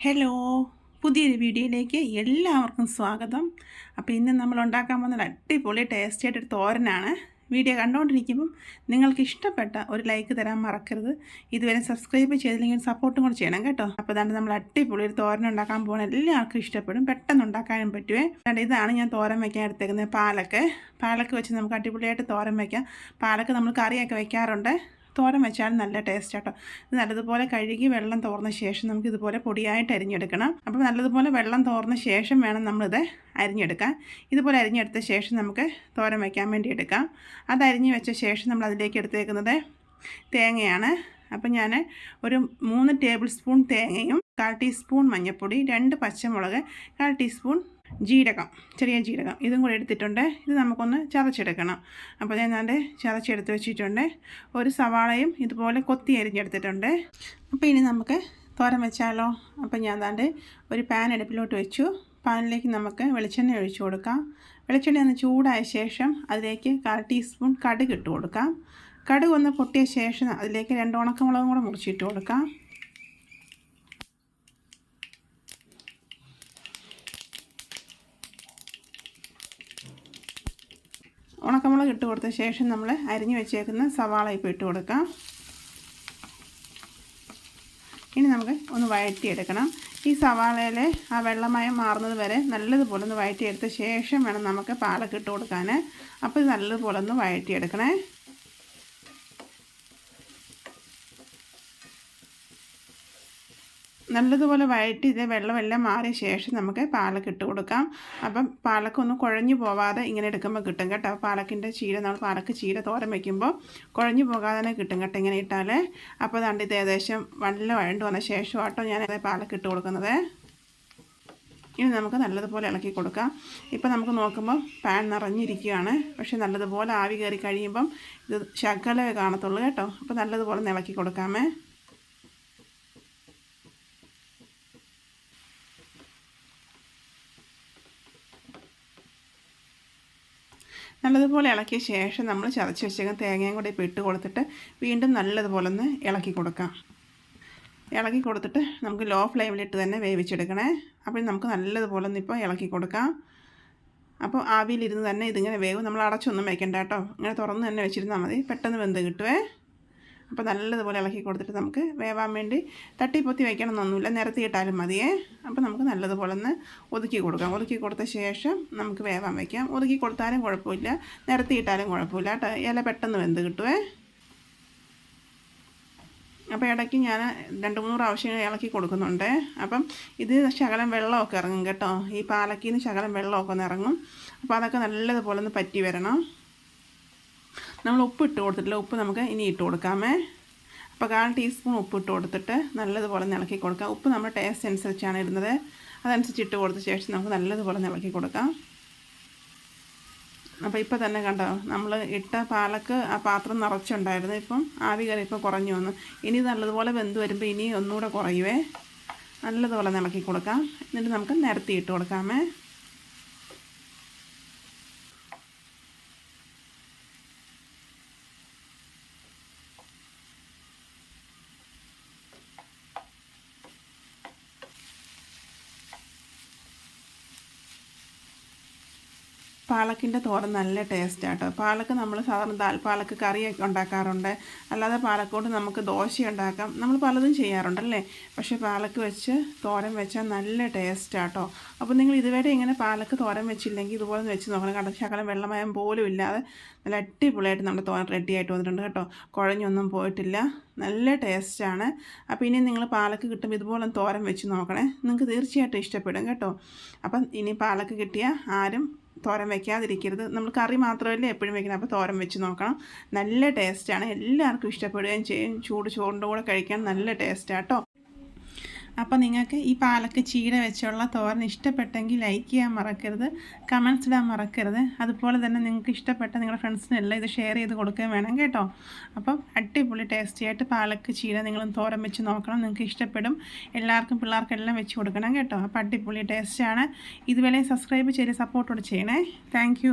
Hello പുതിയൊരു വീഡിയോയിലേക്ക് എല്ലാവർക്കും സ്വാഗതം. അപ്പോൾ ഇന്ന് നമ്മൾ ഉണ്ടാക്കാൻ പോകുന്നത് അടിപൊളി ടേസ്റ്റി ആയിട്ടൊരു തോരനാണ്. വീഡിയോ കണ്ടുകൊണ്ടിരിക്കുമ്പം നിങ്ങൾക്ക് ഇഷ്ടപ്പെട്ട ഒരു ലൈക്ക് തരാൻ മറക്കരുത്. ഇതുവരെ സബ്സ്ക്രൈബ് ചെയ്തില്ലെങ്കിൽ സപ്പോർട്ടും കൂടെ ചെയ്യണം കേട്ടോ. അപ്പോൾ അതാണ് നമ്മൾ അടിപൊളി ഒരു തോരൻ ഉണ്ടാക്കാൻ പോകുന്ന എല്ലാവർക്കും ഇഷ്ടപ്പെടും. പെട്ടെന്ന് ഉണ്ടാക്കാനും പറ്റുവേ. അതായത് ഇതാണ് ഞാൻ തോരൻ വയ്ക്കാൻ എടുത്തേക്കുന്നത്. പാലക്ക്. പാലക്ക് വെച്ച് നമുക്ക് അടിപൊളിയായിട്ട് തോരൻ വയ്ക്കാം പാലക്ക് നമ്മൾ കറിയൊക്കെ വയ്ക്കാറുണ്ട് തോരൻ വെച്ചാൽ നല്ല ടേസ്റ്റ് കേട്ടോ ഇത് നല്ലതുപോലെ കഴുകി വെള്ളം തോർന്ന ശേഷം നമുക്ക് ഇതുപോലെ പൊടിയായിട്ട് അരിഞ്ഞെടുക്കണം. അപ്പോൾ നല്ലതുപോലെ വെള്ളം തോർന്ന ശേഷം വേണം നമ്മളിത് അരിഞ്ഞെടുക്കാൻ. ഇതുപോലെ അരിഞ്ഞെടുത്ത ശേഷം നമുക്ക് തോരൻ വയ്ക്കാൻ വേണ്ടി എടുക്കാം. അത് അരിഞ്ഞ് വെച്ച ശേഷം നമ്മൾ അതിലേക്ക് എടുത്തേക്കുന്നത് തേങ്ങയാണ്. അപ്പം ഞാൻ ഒരു മൂന്ന് ടേബിൾ സ്പൂൺ തേങ്ങയും കാൽ ടീസ്പൂൺ മഞ്ഞൾപ്പൊടി രണ്ട് പച്ചമുളക് കാൽ ടീസ്പൂൺ ജീരകം ചെറിയ ജീരകം. ഇതും കൂടെ എടുത്തിട്ടുണ്ട്. ഇത് നമുക്കൊന്ന് ചതച്ചെടുക്കണം. അപ്പോൾ ഞാൻ ഞാൻ ചതച്ചെടുത്ത് വെച്ചിട്ടുണ്ട്. ഒരു സവാളയും ഇതുപോലെ കൊത്തി അരിഞ്ഞെടുത്തിട്ടുണ്ട്. അപ്പോൾ ഇനി നമുക്ക് തോരൻ വെച്ചാലോ? അപ്പോൾ ഞാൻ താണ്ട് ഒരു പാൻ അടുപ്പിലോട്ട് വെച്ചു. പാനിലേക്ക് നമുക്ക് വെളിച്ചെണ്ണ ഒഴിച്ചു കൊടുക്കാം. വെളിച്ചെണ്ണ ഒന്ന് ചൂടായ ശേഷം അതിലേക്ക് കാൽ ടീസ്പൂൺ കടുക് ഇട്ട് കൊടുക്കാം. കടുക് ഒന്ന് പൊട്ടിയ ശേഷം അതിലേക്ക് രണ്ട് ഉണക്കമുളകും കൂടെ മുറിച്ചിട്ട് കൊടുക്കാം. ഉണക്കമുളക് ഇട്ട് കൊടുത്ത ശേഷം നമ്മൾ അരിഞ്ഞു വെച്ചേക്കുന്ന സവാള ഇപ്പോൾ ഇട്ട് കൊടുക്കാം. ഇനി നമുക്ക് ഒന്ന് വഴറ്റിയെടുക്കണം. ഈ സവാളയിൽ ആ വെള്ളമയം മാറുന്നത് വരെ നല്ലതുപോലെ ഒന്ന് വഴറ്റിയെടുത്ത ശേഷം വേണം നമുക്ക് പാലൊക്കെ ഇട്ട് കൊടുക്കാൻ അപ്പോൾ ഇത് നല്ലതുപോലെ ഒന്ന് വഴറ്റിയെടുക്കണേ. നല്ലതുപോലെ വഴറ്റി ഇത് വെള്ളമെല്ലാം മാറിയ ശേഷം നമുക്ക് പാലക്ക് ഇട്ട് കൊടുക്കാം. അപ്പം പാലക്കൊന്നും കുഴഞ്ഞു പോവാതെ ഇങ്ങനെ എടുക്കുമ്പോൾ കിട്ടും കേട്ടോ. പാലക്കിന്റെ ചീര നമ്മൾ പാലക്ക് ചീര തോരം വയ്ക്കുമ്പോൾ കുഴഞ്ഞു പോകാതെ തന്നെ കിട്ടും കേട്ടോ ഇങ്ങനെ ഇട്ടാൽ അപ്പോൾ അതുകൊണ്ട് ഇത് ഏകദേശം നല്ല വഴണ്ട് വന്ന ശേഷം ആട്ടോ ഞാൻ പാലക്ക് ഇട്ട് കൊടുക്കുന്നത്. ഇനി നമുക്ക് നല്ലതുപോലെ ഇളക്കി കൊടുക്കാം. ഇപ്പോൾ നമുക്ക് നോക്കുമ്പോൾ പാൻ നിറഞ്ഞിരിക്കുകയാണ്. പക്ഷേ നല്ലതുപോലെ ആവി കയറി കഴിയുമ്പം ഇത് ശകലമേ കാണത്തുള്ളൂ കേട്ടോ. അപ്പോൾ നല്ലതുപോലെ ഇളക്കി കൊടുക്കാമേ. നല്ലതുപോലെ ഇളക്കിയ ശേഷം നമ്മൾ ചതച്ച് വെച്ചേക്കുന്ന തേങ്ങയും കൂടി ഇപ്പോൾ ഇട്ട് കൊടുത്തിട്ട് വീണ്ടും നല്ലതുപോലെ ഒന്ന് ഇളക്കി കൊടുക്കാം. ഇളക്കി കൊടുത്തിട്ട് നമുക്ക് ലോ ഫ്ലെയിമിലിട്ട് തന്നെ വേവിച്ചെടുക്കണേ. അപ്പോൾ നമുക്ക് നല്ലതുപോലെ ഒന്ന് ഇപ്പോൾ ഇളക്കി കൊടുക്കാം. അപ്പോൾ ആവിയിലിരുന്ന് തന്നെ ഇതിങ്ങനെ വേവും. നമ്മൾ അടച്ചൊന്നും വയ്ക്കണ്ട കേട്ടോ. ഇങ്ങനെ തുറന്ന് തന്നെ വെച്ചിരുന്നാൽ മതി. പെട്ടെന്ന് വെന്ത് കിട്ടുവേ. അപ്പോൾ നല്ലതുപോലെ ഇളക്കി കൊടുത്തിട്ട് നമുക്ക് വേവാൻ വേണ്ടി തട്ടിപ്പൊത്തി വയ്ക്കണമെന്നൊന്നുമില്ല. നിരത്തിയിട്ടാലും മതിയേ. അപ്പോൾ നമുക്ക് നല്ലതുപോലെ ഒന്ന് ഒതുക്കി കൊടുക്കാം. ഒതുക്കി കൊടുത്ത ശേഷം നമുക്ക് വേവാൻ വയ്ക്കാം. ഒതുക്കി കൊടുത്താലും കുഴപ്പമില്ല. നിരത്തിയിട്ടാലും കുഴപ്പമില്ല കേട്ടോ. ഇല പെട്ടെന്ന് വെന്ത് കിട്ടുവേ. അപ്പോൾ ഇടയ്ക്ക് ഞാൻ രണ്ട് മൂന്ന് പ്രാവശ്യം ഇളക്കി കൊടുക്കുന്നുണ്ട്. അപ്പം ഇത് ശകലം വെള്ളമൊക്കെ ഇറങ്ങും കേട്ടോ. ഈ പാലക്കിൽ ശകലം വെള്ളമൊക്കെ ഒന്ന് ഇറങ്ങും. അപ്പോൾ അതൊക്കെ നല്ലതുപോലെ ഒന്ന് പറ്റി വരണം. നമ്മൾ ഉപ്പ് ഇട്ട് കൊടുത്തിട്ടില്ല ഉപ്പ് നമുക്ക് ഇനി ഇട്ട് കൊടുക്കാമേ. അപ്പോൾ കാൽ ടീസ്പൂൺ ഉപ്പ് ഇട്ട് കൊടുത്തിട്ട് നല്ലതുപോലെ ഇളക്കി കൊടുക്കാം. ഉപ്പ് നമ്മുടെ ടേസ്റ്റ് അനുസരിച്ചാണ് ഇടുന്നത്. അതനുസരിച്ച് ഇട്ട് കൊടുത്ത ശേഷം നമുക്ക് നല്ലതുപോലെ ഇളക്കി കൊടുക്കാം. അപ്പോൾ ഇപ്പോൾ തന്നെ കണ്ടോ നമ്മൾ ഇട്ട പാലക്ക് ആ പാത്രം നിറച്ചുണ്ടായിരുന്നു. ഇപ്പം ആവി കറി ഇപ്പോൾ കുറഞ്ഞു വന്നു. ഇനി നല്ലതുപോലെ വെന്ത് വരുമ്പോൾ ഇനി ഒന്നുകൂടെ കുറയുവേ. നല്ലതുപോലെ ഇളക്കി കൊടുക്കാം. എന്നിട്ട് നമുക്ക് നിരത്തി ഇട്ട് കൊടുക്കാമേ. പാലക്കിന്റെ തോരൻ നല്ല ടേസ്റ്റ് ആട്ടോ. പാലക്ക് നമ്മൾ സാധാരണ പാലക്ക് കറിയൊക്കെ ഉണ്ടാക്കാറുണ്ട്. അല്ലാതെ പാലക്കോട്ട് നമുക്ക് ദോശ ഉണ്ടാക്കാം നമ്മൾ പലതും ചെയ്യാറുണ്ടല്ലേ പക്ഷേ പാലക്ക് വെച്ച് തോരൻ വെച്ചാൽ നല്ല ടേസ്റ്റ് ആട്ടോ. അപ്പോൾ നിങ്ങൾ ഇതുവരെ ഇങ്ങനെ പാലക്ക് തോരൻ വെച്ചില്ലെങ്കിൽ ഇതുപോലെ വെച്ച് നോക്കണം. കണ്ട ശകലം വെള്ളമയം പോലും ഇല്ലാതെ നല്ല അടിപൊളിയായിട്ട് നമ്മുടെ തോരൻ റെഡി ആയിട്ട് വന്നിട്ടുണ്ട് കേട്ടോ. കുഴഞ്ഞൊന്നും പോയിട്ടില്ല. നല്ല ടേസ്റ്റാണ് അപ്പോൾ ഇനി നിങ്ങൾ പാലക്ക് കിട്ടുമ്പോൾ ഇതുപോലെ തോരൻ വെച്ച് നോക്കണേ. നിങ്ങൾക്ക് തീർച്ചയായിട്ടും ഇഷ്ടപ്പെടും കേട്ടോ. അപ്പം ഇനി പാലക്ക് കിട്ടിയ ആരും തോരൻ വെക്കാതിരിക്കരുത്. നമ്മൾ കറി മാത്രമല്ലേ എപ്പോഴും വയ്ക്കുന്നത് അപ്പോൾ തോരൻ വെച്ച് നോക്കണം. നല്ല ടേസ്റ്റാണ് എല്ലാവർക്കും ഇഷ്ടപ്പെടുകയും ചെയ്യും. ചൂട് ചോറിന്റെ കൂടെ കഴിക്കാൻ നല്ല ടേസ്റ്റാട്ടോ അപ്പോൾ നിങ്ങൾക്ക് ഈ പാലക്ക് ചീര വെച്ചുള്ള തോരൻ ഇഷ്ടപ്പെട്ടെങ്കിൽ ലൈക്ക് ചെയ്യാൻ മറക്കരുത് കമൻസ് ഇടാൻ മറക്കരുത്. അതുപോലെ തന്നെ നിങ്ങൾക്ക് ഇഷ്ടപ്പെട്ട നിങ്ങളുടെ ഫ്രണ്ട്സിനെല്ലാം ഇത് ഷെയർ ചെയ്ത് കൊടുക്കുകയും വേണം കേട്ടോ. അപ്പം അടിപൊളി ടേസ്റ്റി ആയിട്ട് പാലക്ക് ചീര നിങ്ങളും തോരൻ വെച്ച് നോക്കണം നിങ്ങൾക്ക് ഇഷ്ടപ്പെടും. എല്ലാവർക്കും പിള്ളേർക്കെല്ലാം വെച്ച് കൊടുക്കണം കേട്ടോ. അപ്പോൾ അടിപൊളി ടേസ്റ്റാണ് ഇതുവരെ സബ്സ്ക്രൈബ് ചെയ്ത് സപ്പോർട്ടോട് ചെയ്യണേ. താങ്ക്